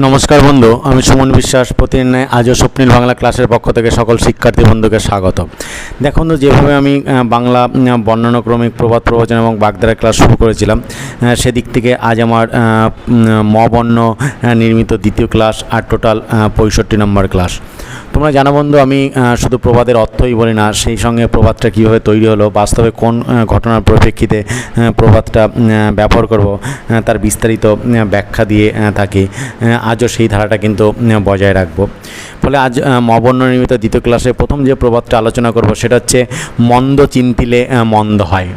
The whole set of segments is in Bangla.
নমস্কার বন্ধু, আমি সুমন বিশ্বাস। প্রতিদিন আজও স্বপ্নীল বাংলা ক্লাসের পক্ষ থেকে সকল শিক্ষার্থী বন্ধুকে স্বাগত। দেখুন তো, যেভাবে আমি বাংলা বর্ণানুক্রমিক প্রবাদ প্রবচন এবং বাগধারা ক্লাস শুরু করেছিলাম সেদিক থেকে আজ আমার ম বর্ণ নির্মিত দ্বিতীয় ক্লাস আর টোটাল পঁয়ষট্টি নম্বর ক্লাস। তোমরা জানো বন্ধু, আমি শুধু প্রবাদের অর্থই বলি না, সেই সঙ্গে প্রবাদটা কীভাবে তৈরি হলো, বাস্তবে কোন ঘটনার পরিপ্রেক্ষিতে প্রবাদটা ব্যবহার করব তার বিস্তারিত ব্যাখ্যা দিয়ে থাকি। আজও সেই ধারাটা কিন্তু বজায় রাখব। ফলে আজ আহ, মবর্ণ নির্মিত দ্বিতীয় ক্লাসে প্রথম যে প্রবাদটা আলোচনা করব সেটা হচ্ছে মন্দ চিন্তিলে মন্দ হয়।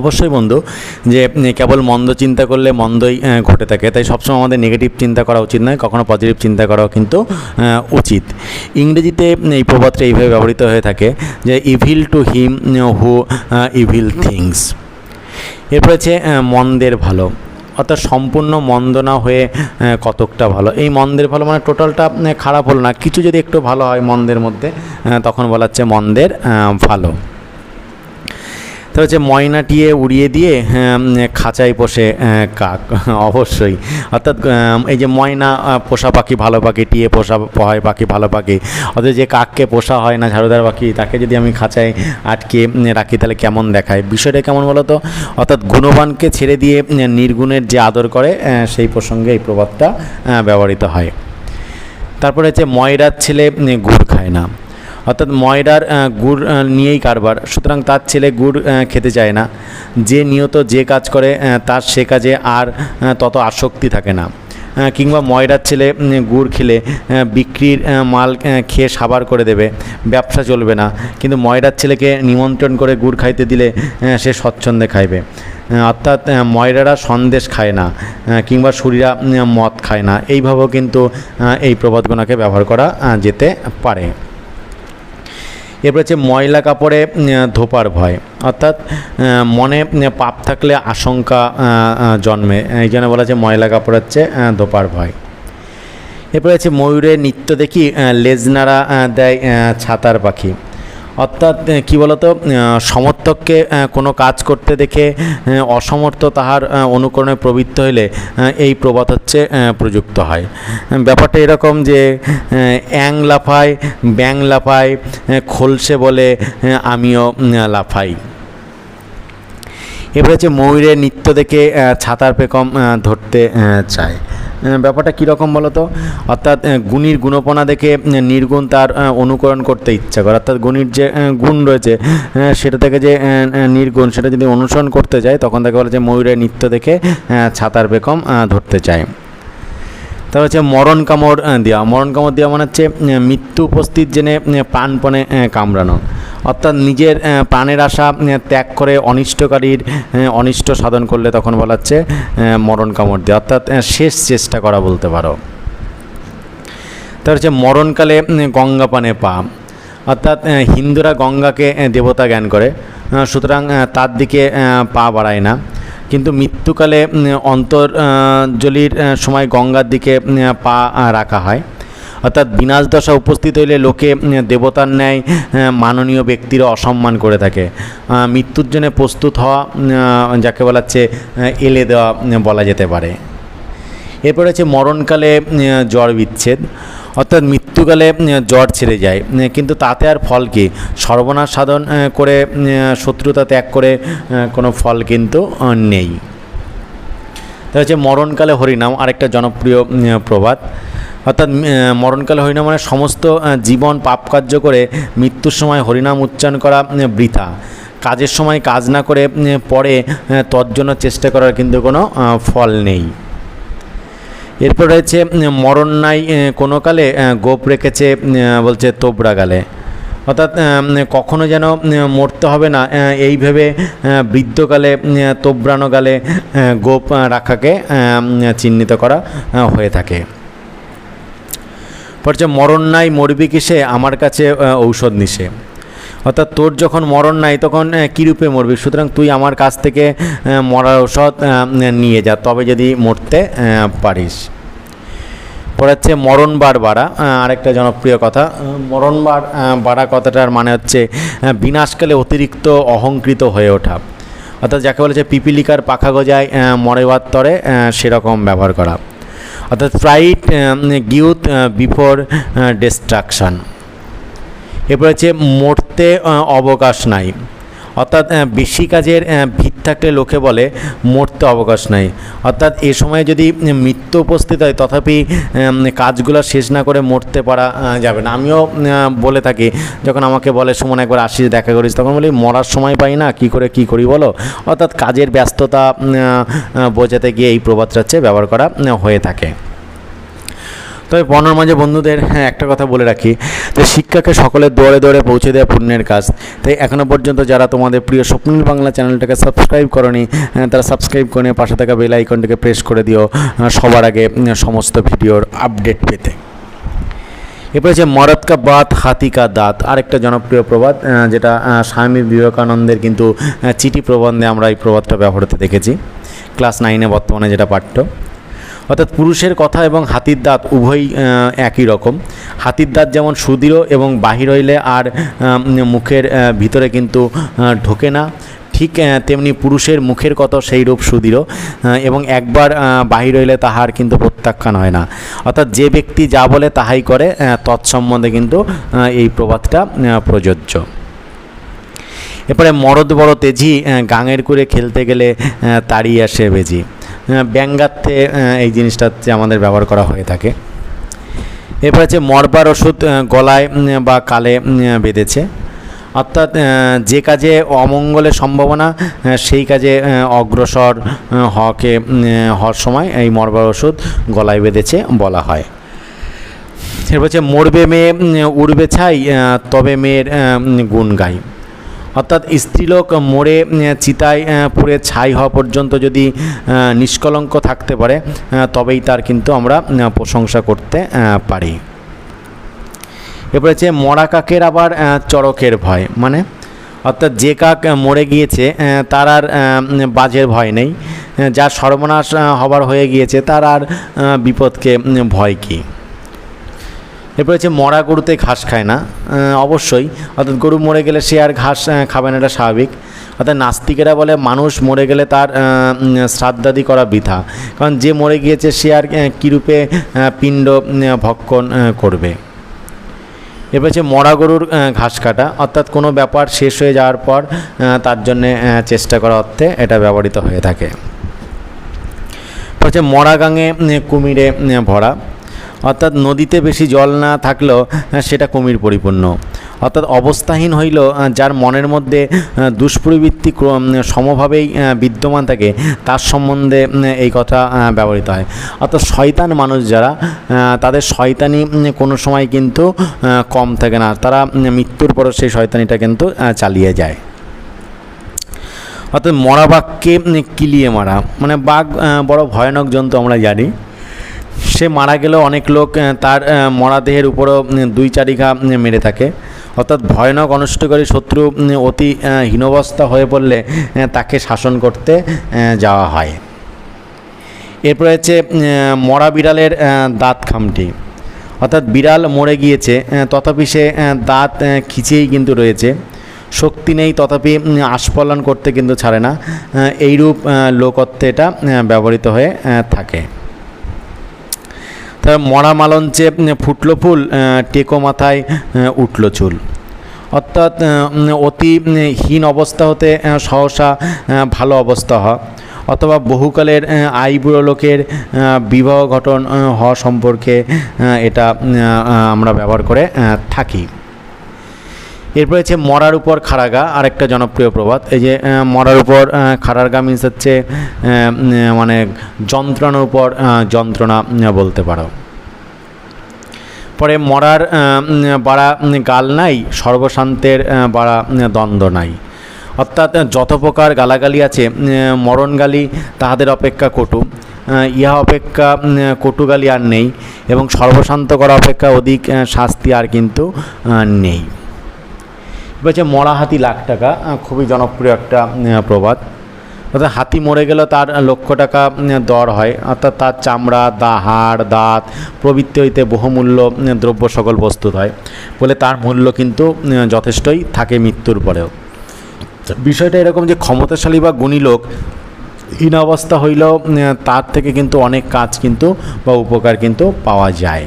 অবশ্যই বন্ধু যে কেবল মন্দ চিন্তা করলে মন্দই ঘটে থাকে। তাই সবসময় আমাদের নেগেটিভ চিন্তা করা উচিত নয় কখনো পজিটিভ চিন্তা করাও কিন্তু উচিত। ইংরেজিতে এই প্রবাদটা এইভাবে ব্যবহৃত হয়ে থাকে যে evil to him who evil things এরপর হচ্ছে মন্দের ভালো। অর্থাৎ সম্পূর্ণ মন্দ না হয়ে কতকটা ভালো। এই মন্দের ভালো মানে টোটালটা খারাপ হলো না। কিছু যদি একটু ভালো হয় মন্দের মধ্যে তখন বলা হচ্ছে মন্দের ভালো তো হচ্ছে ময়নাটিয়ে উড়িয়ে দিয়ে খাঁচায় পোষে কাক অবশ্যই। অর্থাৎ এই যে ময়না পোষা পাখি ভালো পাখি টিয়ে পোষা হয় পাখি ভালো পাখি অর্থাৎ যে কাককে পোষা হয় না ঝাড়ুদার পাখি তাকে যদি আমি খাঁচায় আটকে রাখি তাহলে কেমন দেখায়? বিষয়টা কেমন বলো তো? অর্থাৎ গুণবানকে ছেড়ে দিয়ে নির্গুণের যে আদর করে সেই প্রসঙ্গে এই আহ, ব্যবহৃত হয়। তারপরে হচ্ছে ময়রার ছেলে গুড় খায় না। অর্থাৎ ময়রার গুড় নিয়েই কারবার। সুতরাং তার ছেলে গুড় খেতে চায় না। যে নিয়ত যে কাজ করে তার সে কাজে আর তত আসক্তি থাকে না। কিংবা ময়রার ছেলে গুড় খেলে বিক্রির মাল খেয়ে সাবার করে দেবে। ব্যবসা চলবে না। কিন্তু ময়রার ছেলেকে নিমন্ত্রণ করে গুড় খাইতে দিলে সে স্বচ্ছন্দে খাইবে। অর্থাৎ ময়রারা সন্দেশ খায় না কিংবা সুরিরা মদ খায় না। এইভাবেও কিন্তু এই প্রবাদগুলোকে ব্যবহার করা যেতে পারে। এরপর হচ্ছে ময়লা কাপড়ে ধোপার ভয়। অর্থাৎ মনে পাপ থাকলে আশঙ্কা জন্মে। এই জন্য বলা হচ্ছে ময়লা কাপড় হচ্ছে ধোপার ভয়। এরপরে হচ্ছে ময়ূরের নৃত্য দেখি লেজনারা দেয় ছাতার পাখি। অর্থাৎ কি বলতো সমর্থককে কোনো কাজ করতে দেখে অসমর্থ তাহার অনুকরণে প্রবৃত্ত হইলে এই প্রবাদ হচ্ছে প্রযুক্ত হয়। ব্যাপারটা এরকম যে অ্যাং লাফায়, ব্যাং লাফায় খোলসে বলে আমিও লাফাই। এবারে হচ্ছে ময়ূরের নৃত্য দেখে ছাতার পেকম ধরতে চায়। ব্যাপারটা কীরকম বলো তো অর্থাৎ গুণীর গুণপনা দেখে নির্গুণ তার অনুকরণ করতে ইচ্ছা করে। অর্থাৎ গুণীর যে গুণ রয়েছে সেটা থেকে যে নির্গুণ, সেটা যদি অনুসরণ করতে যায়, তখন তাকে বলে যে ময়ূরের নৃত্য দেখে ছাতার বেগম ধরতে চায়। তারপর হচ্ছে মরণ কামড় দেওয়া মরণ কামড় দেওয়া মানে হচ্ছে মৃত্যু উপস্থিত জেনে প্রাণপণে কামড়ানো। অর্থাৎ নিজের প্রাণের আশা ত্যাগ করে অনিষ্টকারীর অনিষ্ট সাধন করলে তখন বলা হচ্ছে মরণ কামড় দেওয়া অর্থাৎ শেষ চেষ্টা করা বলতে পারো। তার হচ্ছে মরণকালে উম, গঙ্গা পানে পা। অর্থাৎ হিন্দুরা গঙ্গাকে দেবতা জ্ঞান করে। সুতরাং তার দিকে পা বাড়ায় না। কিন্তু মৃত্যুকালে অন্তর্জলির সময় গঙ্গার দিকে পা রাখা হয়। অর্থাৎ বিনাশ দশা উপস্থিত হইলে লোকে দেবতার ন্যায় মাননীয় ব্যক্তিরা অসম্মান করে থাকে। মৃত্যুর জন্য প্রস্তুত হওয়া যাকে বলা হচ্ছে এলে দেওয়া বলা যেতে পারে। এরপর হচ্ছে মরণকালে জ্বর বিচ্ছেদ। অর্থাৎ মৃত্যুকালে জ্বর ছেড়ে যায়। কিন্তু তাতে আর ফল কি? সর্বনাশ সাধন করে শত্রুতা ত্যাগ করে কোনো ফল কিন্তু নেই। তা হচ্ছে মরণকালে হরিনাম আরেকটা জনপ্রিয় প্রবাদ। অর্থাৎ মরণকালে হরিনাম মানে সমস্ত জীবন পাপ কার্য করে মৃত্যুর সময় হরিনাম উচ্চারণ করা বৃথা। কাজের সময় কাজ না করে পরে আহ, তর জন্য চেষ্টা করার কিন্তু কোনো ফল নেই। এরপর রয়েছে মরণ নাই কোনো কালে গোপ রেখেছে বলছে তোবড়া গালে। অর্থাৎ কখনো যেন মরতে হবে না এই ভেবে বৃদ্ধকালে উম, তোবড়ানো গালে গোপ রাখাকে চিহ্নিত করা হয়ে থাকে। পড়ছে মরণ নাই মরবি কিসে আমার কাছে ঔষধ নিশে অর্থাৎ তোর যখন মরণ নাই তখন আহ, কী রূপে মরবি? সুতরাং তুই আমার কাছ থেকে মরার ঔষধ নিয়ে যা তবে যদি মরতে পারিস। পরে হচ্ছে মরণবার বাড়া আহ, আরেকটা জনপ্রিয় কথা। আহ, মরণবার আহ, বাড়া কথাটার মানে হচ্ছে বিনাশকালে অতিরিক্ত অহংকৃত হয়ে ওঠা। অর্থাৎ যাকে বলেছে পিপিলিকার পাখা গজায় মরেবার তরে সেরকম ব্যবহার করা। অর্থাৎ ফ্রাইট গিউথ বিফোর ডিস্ট্রাকশন। এরপর হচ্ছে মরতে অবকাশ নাই। অর্থাৎ বেশি কাজের ভিত থাকলে লোকে বলে মরতে অবকাশ নাই। অর্থাৎ এ সময় যদি মৃত্যু উপস্থিত হয়, তথাপি কাজগুলো শেষ না করে মরতে পারা যাবে না। আমিও বলে থাকি, যখন আমাকে বলে, সুমন, একবার আসিস, দেখা করিস, তখন বলি, মরার সময় পাই না, কি করে, কি করি বলো? অর্থাৎ কাজের ব্যস্ততা বোঝাতে গিয়ে এই প্রবাদটা হচ্ছে ব্যবহার করা হয়ে থাকে। তবে পণ্যর মাঝে বন্ধুদের হ্যাঁ একটা কথা বলে রাখি যে শিক্ষাকে সকলের দৌড়ে দৌড়ে পৌঁছে দেওয়া পুণ্যের কাজ। তাই এখনও পর্যন্ত যারা তোমাদের প্রিয় স্বপ্নিল বাংলা চ্যানেলটাকে সাবস্ক্রাইব করনি হ্যাঁ, তারা সাবস্ক্রাইব করে পাশে থাকা বেল আইকনটাকে প্রেস করে দিও সবার আগে সমস্ত ভিডিওর আপডেট পেতে। এরপরে হচ্ছে মরদ কা বাত হাতি কা দাঁত আরেকটা জনপ্রিয় প্রবাদ যেটা স্বামী বিবেকানন্দের কিন্তু চিঠি প্রবন্ধে আমরা এই প্রবাদটা ব্যবহার হতে দেখেছি। ক্লাস নাইনে বর্তমানে যেটা পাঠ্য। অর্থাৎ পুরুষের কথা এবং হাতির দাঁত উভয়ই একই রকম। হাতির দাঁত যেমন সুদৃঢ় এবং বাহির হইলে আর মুখের ভিতরে কিন্তু ঢোকে না, ঠিক তেমনি পুরুষের মুখের কত সেই রূপ সুদৃঢ় এবং একবার বাহির হইলে তাহার কিন্তু প্রত্যাখ্যান হয় না। অর্থাৎ যে ব্যক্তি যা বলে তাহাই করে তৎসম্বন্ধে কিন্তু এই প্রবাদটা প্রযোজ্য। এরপরে মরদ বড় তেজি গাঙের করে খেলতে গেলে তাড়িয়ে আসে বেজি। ব্যঙ্গার্থে এই জিনিসটা হচ্ছে আমাদের ব্যবহার করা হয়ে থাকে। এরপর হচ্ছে মরবার ওষুধ গলায় বা কালে বেঁধেছে। অর্থাৎ যে কাজে অমঙ্গলের সম্ভাবনা সেই কাজে অগ্রসর হওয়াকে হওয়ার সময় এই মরবার ওষুধ গলায় বেঁধেছে বলা হয়। এরপর হচ্ছে মরবে মেয়ে উড়বে ছাই তবে মেয়ের গুণ গাই। অর্থাৎ স্ত্রীলোক মরে চিতায় পুড়ে ছাই হওয়া পর্যন্ত যদি নিষ্কলঙ্ক থাকতে পারে তবেই তার কিন্তু আমরা প্রশংসা করতে পারি। এরপরে হচ্ছে মরা কাকের আবার চড়কের ভয়। মানে অর্থাৎ যে কাক মরে গিয়েছে তার আর বাজের ভয় নেই। যার সর্বনাশ হবার হয়ে গিয়েছে, তার আর বিপদকে ভয় কী? এরপর হচ্ছে মরা গরুতে ঘাস খায় না অবশ্যই। অর্থাৎ গরু মরে গেলে সে আর ঘাস খাবে না, এটা স্বাভাবিক। অর্থাৎ নাস্তিকেরা বলে মানুষ মরে গেলে তার শ্রাদ্ধাদি করা বৃথা। কারণ যে মরে গিয়েছে সে আর কীরূপে পিণ্ড ভক্ষণ করবে। এরপর হচ্ছে মরা গরুর ঘাস কাটা। অর্থাৎ কোনো ব্যাপার শেষ হয়ে যাওয়ার পর তার জন্যে চেষ্টা করা অর্থে এটা ব্যবহৃত হয়ে থাকে। হচ্ছে মরা গাঙে কুমিরে ভরা। অর্থাৎ নদীতে বেশি জল না থাকলেও সেটা কুমির পরিপূর্ণ। অর্থাৎ অবস্থাহীন হইল যার মনের মধ্যে দুষ্প্রবৃত্তি সমভাবেই বিদ্যমান থাকে, তার সম্বন্ধে এই কথা ব্যবহৃত হয়। অর্থাৎ শয়তান মানুষ যারা তাদের শয়তানি কোনো সময় কিন্তু কম থাকে না। তারা মৃত্যুর পরও সেই শয়তানিটা কিন্তু চালিয়ে যায়। অর্থাৎ মরা বাঘকে কিলিয়ে মারা। মানে বাঘ বড় ভয়ানক জন্তু আমরা জানি। সে মারা গেলেও অনেক লোক তার আহ, মরা দেহের উপরও দুই চারিঘা মেরে থাকে। অর্থাৎ ভয়ানক অনষ্টকারী শত্রু অতি হীনবস্থা হয়ে পড়লে তাকে শাসন করতে যাওয়া হয়। এরপরে হচ্ছে মরা বিড়ালের দাঁত খামটি। অর্থাৎ বিড়াল মরে গিয়েছে তথাপি সে দাঁত খিচেই কিন্তু রয়েছে। শক্তি নেই তথাপি আস্ফলন করতে কিন্তু ছাড়ে না। এইরূপ লোকত্বে এটা ব্যবহৃত হয়ে থাকে। তার মরা মালঞ্চে ফুটলো ফুল টেকো মাথায় উঠল চুল। অর্থাৎ অতি হীন অবস্থা হতে সহসা ভালো অবস্থা হয়। অথবা বহুকালের আইবুড়ো লোকের বিবাহ ঘটন হওয়া সম্পর্কে এটা আমরা ব্যবহার করে থাকি। এরপর হচ্ছে মরার উপর খাড়াগা আরেকটা জনপ্রিয় প্রবাদ। এই যে মরার উপর আহ, খাড়ারগা মিনস হচ্ছে মানে যন্ত্রণার উপর যন্ত্রণা বলতে পারো। পরে মরার বাড়া গাল নাই সর্বশান্তের বাড়া দ্বন্দ্ব নাই। অর্থাৎ যত প্রকার গালাগালি আছে উম, মরণ গালি তাহাদের অপেক্ষা কটু। ইহা অপেক্ষা কটুগালি আর নেই এবং সর্বশান্ত করা অপেক্ষা অধিক শাস্তি আর কিন্তু নেই। হচ্ছে মরা হাতি লাখ টাকা খুবই জনপ্রিয় একটা প্রবাদ। অর্থাৎ হাতি মরে গেলে তার লক্ষ টাকা দর হয়। অর্থাৎ তার চামড়া দা হাড় দাঁত প্রবৃত্তি হইতে বহুমূল্য দ্রব্য সকল প্রস্তুত হয় বলে তার মূল্য কিন্তু যথেষ্টই থাকে মৃত্যুর পরেও। বিষয়টা এরকম যে ক্ষমতাশালী বা গুণী লোক হীন অবস্থা হইলেও তার থেকে কিন্তু অনেক কাজ কিন্তু বা উপকার কিন্তু পাওয়া যায়।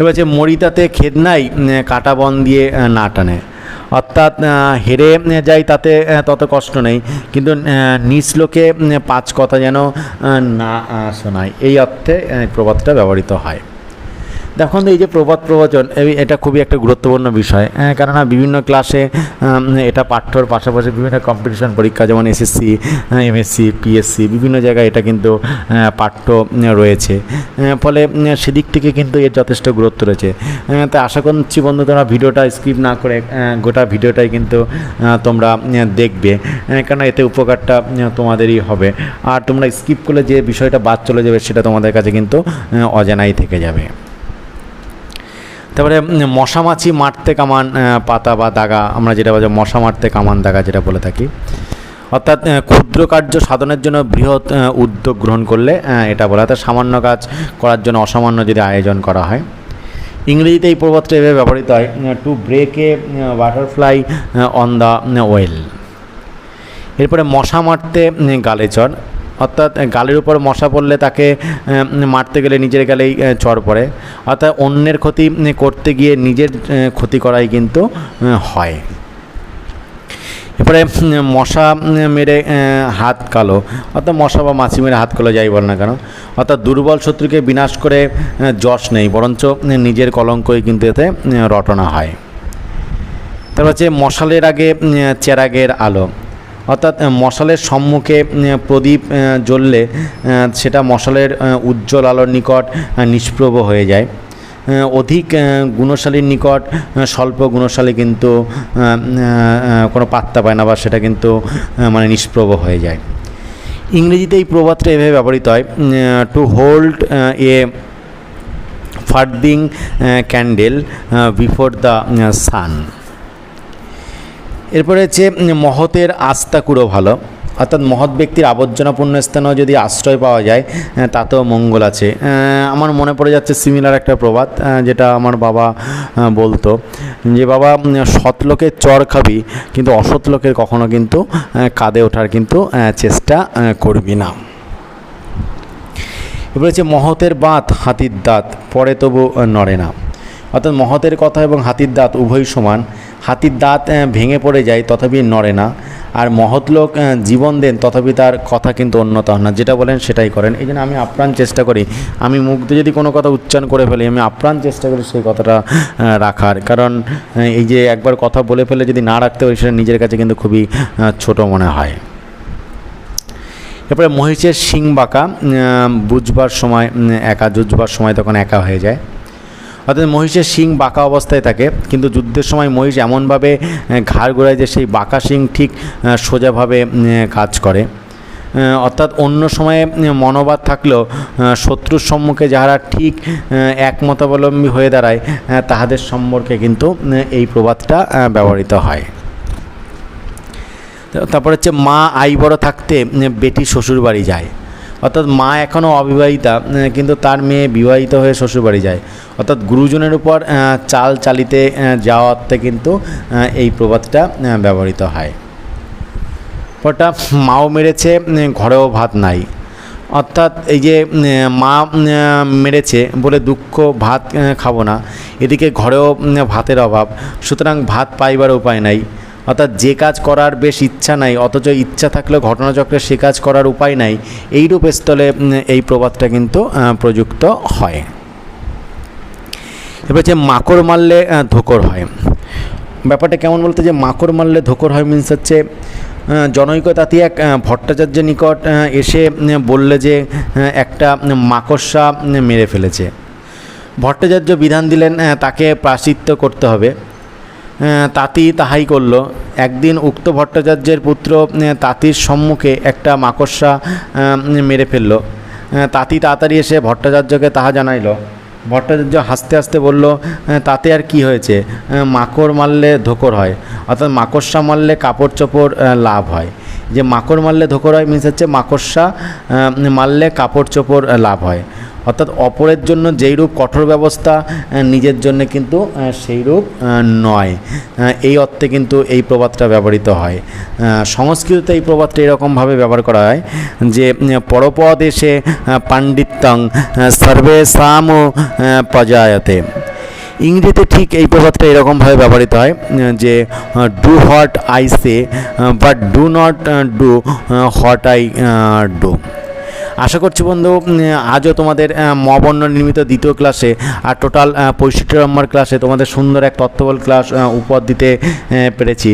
এবার যে মরিতাতে খেদ নাই কাটা বন দিয়ে না টানে। অর্থাৎ হেরে যাই তাতে তত কষ্ট নেই। কিন্তু নিচ লোকে পাঁচ কথা যেন না শোনায়। এই অর্থে প্রবাদটা ব্যবহৃত হয়। দেখুন এই যে প্রবাদ প্রবচন এটা খুবই একটা গুরুত্বপূর্ণ বিষয়। আহ, কেননা বিভিন্ন ক্লাসে এটা পাঠ্যর পাশাপাশি বিভিন্ন কম্পিটিশন পরীক্ষা যেমন এসএসসি এমএসসি পিএসসি বিভিন্ন জায়গায় এটা কিন্তু পাঠ্য রয়েছে। ফলে সেদিক থেকে কিন্তু এর যথেষ্ট গুরুত্ব রয়েছে। তাই আশা করছি বন্ধু তোমরা ভিডিওটা স্কিপ না করে গোটা ভিডিওটাই কিন্তু তোমরা দেখবে। কেননা এতে উপকারটা তোমাদেরই হবে। আর তোমরা স্কিপ করলে যে বিষয়টা বাদ চলে যাবে সেটা তোমাদের কাছে কিন্তু অজানাই থেকে যাবে। তারপরে উম, মশা মাছি মারতে কামান পাতা বা দাগা আমরা যেটা বলি মশা মারতে কামান দাগা যেটা বলে থাকি। অর্থাৎ ক্ষুদ্র কার্য সাধনের জন্য বৃহৎ উদ্যোগ গ্রহণ করলে এটা বলা অর্থাৎ সামান্য কাজ করার জন্য অসামান্য যদি আয়োজন করা হয়। ইংরেজিতে এই প্রবাদটা এভাবে ব্যবহৃত হয় to break a butterfly on the wheel এরপরে মশা মারতে উম, গালে চড়। অর্থাৎ গালের উপর মশা পড়লে তাকে মারতে গেলে নিজের গালেই চড় পড়ে। অর্থাৎ, অন্যের ক্ষতি করতে গিয়ে নিজের ক্ষতি করাই কিন্তু হয়। এরপরে মশা মেরে হাত কালো। অর্থাৎ, মশা বা মাছি মেরে হাত কালো যাই বল না কেন? অর্থাৎ, দুর্বল শত্রুকে বিনাশ করে যশ নেই, বরঞ্চ নিজের কলঙ্কই কিন্তু এতে রটনা হয়। তারপর হচ্ছে, মশালের আগে চেরাগের আলো। অর্থাৎ মশালের সম্মুখে প্রদীপ জ্বললে সেটা মশালের উজ্জ্বল আলোর নিকট নিষ্প্রভ হয়ে যায়। অধিক গুণশালীর নিকট স্বল্প গুণশালী কিন্তু কোনো পাত্তা পায় না বা সেটা কিন্তু মানে নিষ্প্রভ হয়ে যায়। ইংরেজিতে এই প্রবাদটা এভাবে ব্যবহৃত হয় to hold a farthing candle before the sun এরপরে হচ্ছে মহতের আস্তাকুড়ো ভালো। অর্থাৎ মহৎ ব্যক্তির আবর্জনাপূর্ণ স্থানেও যদি আশ্রয় পাওয়া যায় তাতেও মঙ্গল আছে। আমার মনে পড়ে যাচ্ছে সিমিলার একটা প্রবাদ যেটা আমার বাবা বলতো, যে বাবা সৎ লোকের চর খাবি, কিন্তু অসৎ লোকের কখনো কিন্তু কাঁধে ওঠার কিন্তু চেষ্টা করবি না। এবার হচ্ছে মহতের বাঁধ হাতির দাঁত, পরে তবু নড়ে না। অর্থাৎ মহতের কথা এবং হাতির দাঁত উভয় সমান। হাতির দাঁত ভেঙে পড়ে যায়, তথাপি নড়ে না। আর মহৎ লোক জীবন দেন, তথাপি তার কথা কিন্তু হন না। যেটা বলেন সেটাই করেন। এই জন্য আমি আপ্রাণ চেষ্টা করি। আমি দিয়ে যদি কোনো কথা উচ্চারণ করে ফেলি, আমি আপ্রাণ চেষ্টা করি সেই কথাটা রাখার। কারণ এই যে একবার কথা বলে ফেলে যদি না রাখতে পারি, সেটা নিজের কাছে কিন্তু খুবই ছোট মনে হয়। এরপরে মহিষের শিং বাঁকা বুঝবার সময় একা জুঝবার সময় তখন একা হয়ে যায়। অর্থাৎ মহিষের শিং বাঁকা অবস্থায় থাকে, কিন্তু যুদ্ধের সময় মহিষ এমনভাবে ঘাড় ঘোরায় যে সেই বাঁকা শিং ঠিক সোজাভাবে কাজ করে। অর্থাৎ অন্য সময়ে মনোবাদ থাকলেও শত্রুর সম্মুখে যাহারা ঠিক একমতাবলম্বী হয়ে দাঁড়ায় তাহাদের সম্পর্কে কিন্তু এই প্রবাদটা ব্যবহৃত হয়। তারপর হচ্ছে মা আই বড় থাকতে বেটি শ্বশুর বাড়ি যায়। অর্থাৎ মা এখনও অবিবাহিতা কিন্তু তার মেয়ে বিবাহিত হয়ে শ্বশুরবাড়ি যায়। অর্থাৎ গুরুজনের উপর চাল চালিতে যাওয়া অর্থে কিন্তু এই প্রবাদটা ব্যবহৃত হয়। ওটা মাও মেরেছে ঘরেও ভাত নাই। অর্থাৎ এই যে মা মেরেছে বলে দুঃখ, ভাত খাব না। এদিকে ঘরেও ভাতের অভাব। সুতরাং ভাত পাইবার উপায় নাই। অর্থাৎ যে কাজ করার বেশ ইচ্ছা নাই, অথচ ইচ্ছা থাকলেও ঘটনাচক্রে সে কাজ করার উপায় নাই, এইরূপ স্থলে এই প্রবাদটা কিন্তু প্রযুক্ত হয়। এবার হচ্ছে মাকড় মারলে ধোকর হয়। ব্যাপারটা কেমন বলতে, যে মাকড় মারলে ধোকর হয় মিনস হচ্ছে জনৈক তাঁতি এক ভট্টাচার্যের নিকট এসে বললে যে একটা মাকড়সা মেরে ফেলেছে। ভট্টাচার্য বিধান দিলেন তাকে প্রাশ্চিত্য করতে হবে। তাঁতি তাহাই করল। একদিন উক্ত ভট্টাচার্যের পুত্র তাঁতির সম্মুখে একটা মাকড়সা মেরে ফেলল। তাঁতি তাড়াতাড়ি এসে ভট্টাচার্যকে তাহা জানাইল। ভট্টাচার্য হাসতে হাসতে বলল তাতে আর কি হয়েছে? মাকড় মারলে ধোকর হয়, অর্থাৎ মাকড়সা মারলে কাপড় চোপড় লাভ হয়। যে মাকড় মারলে ধোকর হয় মিনস হচ্ছে মাকড়সা মারলে কাপড় চোপড় লাভ হয়। অর্থাৎ অপরের জন্য যেইরূপ কঠোর ব্যবস্থা নিজের জন্য কিন্তু সেইরূপ নয়। এই অর্থে কিন্তু এই প্রবাদটা ব্যবহৃত হয়। সংস্কৃততে এই প্রবাদটা এরকমভাবে ব্যবহার করা হয় যে উম, পরপদ এসে পাণ্ডিত্যং সর্বেশাম প্রজায়তে ইংরেজিতে ঠিক এই প্রবাদটা এরকমভাবে ব্যবহৃত হয় যে do what I say but do not do what I do আশা করছি বন্ধু আজও তোমাদের মবর্ণ নির্মিত দ্বিতীয় ক্লাসে, আর টোটাল পঁয়ষট্টি নম্বর ক্লাসে তোমাদের সুন্দর এক তত্ত্ববল ক্লাস উপহার দিতে পেরেছি।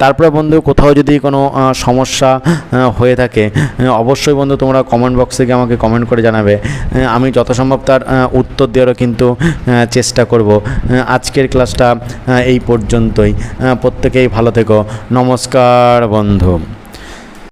তারপরে বন্ধু, কোথাও যদি কোনো সমস্যা হয়ে থাকে অবশ্যই বন্ধু তোমরা কমেন্ট বক্সে গিয়ে আমাকে কমেন্ট করে জানাবে। আমি যথাসম্ভব তার উত্তর দেওয়ারও কিন্তু চেষ্টা করব। আজকের ক্লাসটা এই পর্যন্তই। প্রত্যেকেই ভালো থেকো। নমস্কার বন্ধু।